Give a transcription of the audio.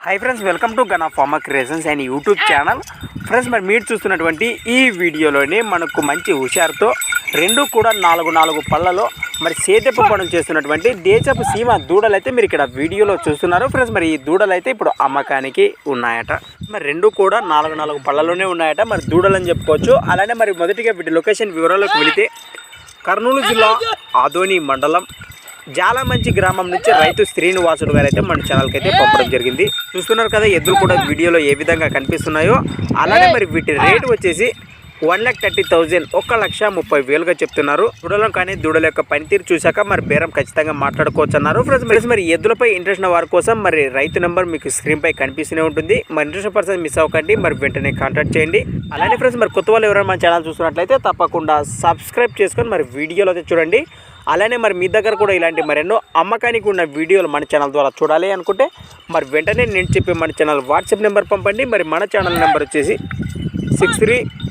Hi friends welcome to Gana pharma creations and YouTube channel friends మరి మీరు చూస్తున్నటువంటి ఈ వీడియోలోనే మనకు మంచి హుషారుతో రెండు కూడా నాలుగు నాలుగు పళ్ళలో మరి సేదెప్పు పనులు చేస్తున్నటువంటి దేశపు సీమ దూడలు అయితే మీరు ఇక్కడ వీడియోలో చూస్తున్నారు. ఫ్రెండ్స్ మరి ఈ దూడలు అయితే ఇప్పుడు అమ్మకానికి ఉన్నాయట. మరి రెండు కూడా నాలుగు నాలుగు పళ్ళలోనే ఉన్నాయట. మరి దూడలు అని చెప్పుకోవచ్చు. అలానే మరి మొదటిగా వీటి లొకేషన్ వివరాలకు వెళితే కర్నూలు జిల్లా ఆదోని మండలం జాలమంచి గ్రామం నుంచి రైతు శ్రీనివాసుడు గారు అయితే మన ఛానల్కి అయితే పంపడం జరిగింది. చూస్తున్నారు కదా ఎద్దులు కూడా వీడియోలో ఏ విధంగా కనిపిస్తున్నాయో అలానే మరి వీటి రేటు వచ్చేసి వన్ ల్యాక్ థర్టీ థౌజండ్ ఒక లక్ష ముప్పై వేలుగా చెప్తున్నారు. దూడలం కానీ దూడల యొక్క పనితీరు చూశాక మరి బేరం ఖచ్చితంగా మాట్లాడుకోవచ్చు అన్నారు ఫ్రెండ్స్ మరి మరి ఎద్దులపై ఇంట్రెస్ట్ ఉన్న వారి కోసం మరి రైతు నెంబర్ మీకు స్క్రీన్ పై కనిపిస్తూనే ఉంటుంది. మరి ఇంట్రెస్ట్ పర్సన్ మిస్ అవ్వకండి మరి వెంటనే కాంటాక్ట్ చేయండి. అలానే ఫ్రెండ్స్ మరి కొత్త వాళ్ళు ఎవరైనా మన ఛానల్ చూస్తున్నట్లయితే తప్పకుండా సబ్స్క్రైబ్ చేసుకొని మరి వీడియోలో అయితే చూడండి. అలానే మరి మీ దగ్గర కూడా ఇలాంటి మరెన్నో అమ్మకానికి ఉన్న వీడియోలు మన ఛానల్ ద్వారా చూడాలి అనుకుంటే మరి వెంటనే నేను చెప్పే మన ఛానల్ వాట్సాప్ నెంబర్ పంపండి. మరి మన ఛానల్ నెంబర్ వచ్చేసి six three